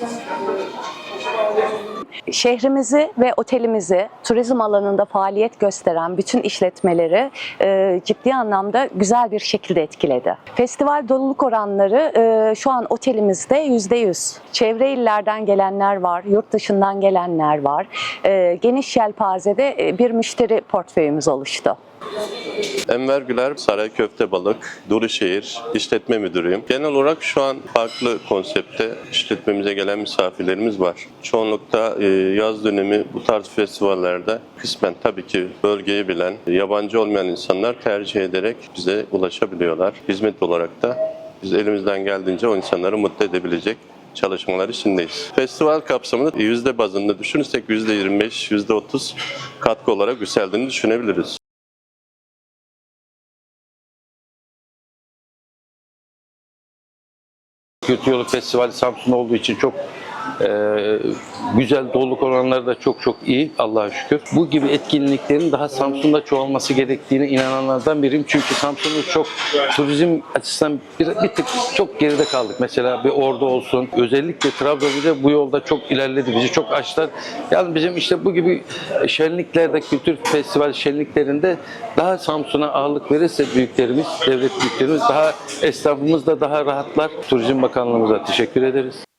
That's really. Şehrimizi ve otelimizi turizm alanında faaliyet gösteren bütün işletmeleri e, ciddi anlamda güzel bir şekilde etkiledi. Festival doluluk oranları e, şu an otelimizde %100. Çevre illerden gelenler var, yurt dışından gelenler var. E, geniş yelpazede e, bir müşteri portföyümüz oluştu. Enver Güler, Saray Köfte Balık, Duruşehir İşletme Müdürüyüm. Genel olarak şu an farklı konsepte işletmemize gelen misafirlerimiz var. Çoğunlukta e, yaz dönemi bu tarz festivallerde kısmen tabii ki bölgeyi bilen, yabancı olmayan insanlar tercih ederek bize ulaşabiliyorlar. Hizmet olarak da biz elimizden geldiğince o insanları mutlu edebilecek çalışmalar içindeyiz. Festival kapsamında yüzde bazında düşünürsek yüzde 25, yüzde 30 katkı olarak yükseldiğini düşünebiliriz. Kötü Yolu Festivali Samsun'da olduğu için çok güzel doluluk oranları da çok çok iyi Allah'a şükür. Bu gibi etkinliklerin daha Samsun'da çoğalması gerektiğine inananlardan biriyim. Çünkü Samsun'da çok turizm açısından bir, bir tık çok geride kaldık. Mesela bir Ordu olsun. Özellikle Trabzon'da bu yolda çok ilerledi. Bizi çok açtılar. Yani bizim işte bu gibi şenliklerde, kültür festival şenliklerinde daha Samsun'a ağırlık verirse büyüklerimiz, devlet büyüklerimiz daha esnafımız da daha rahatlar. Turizm Bakanlığımıza teşekkür ederiz.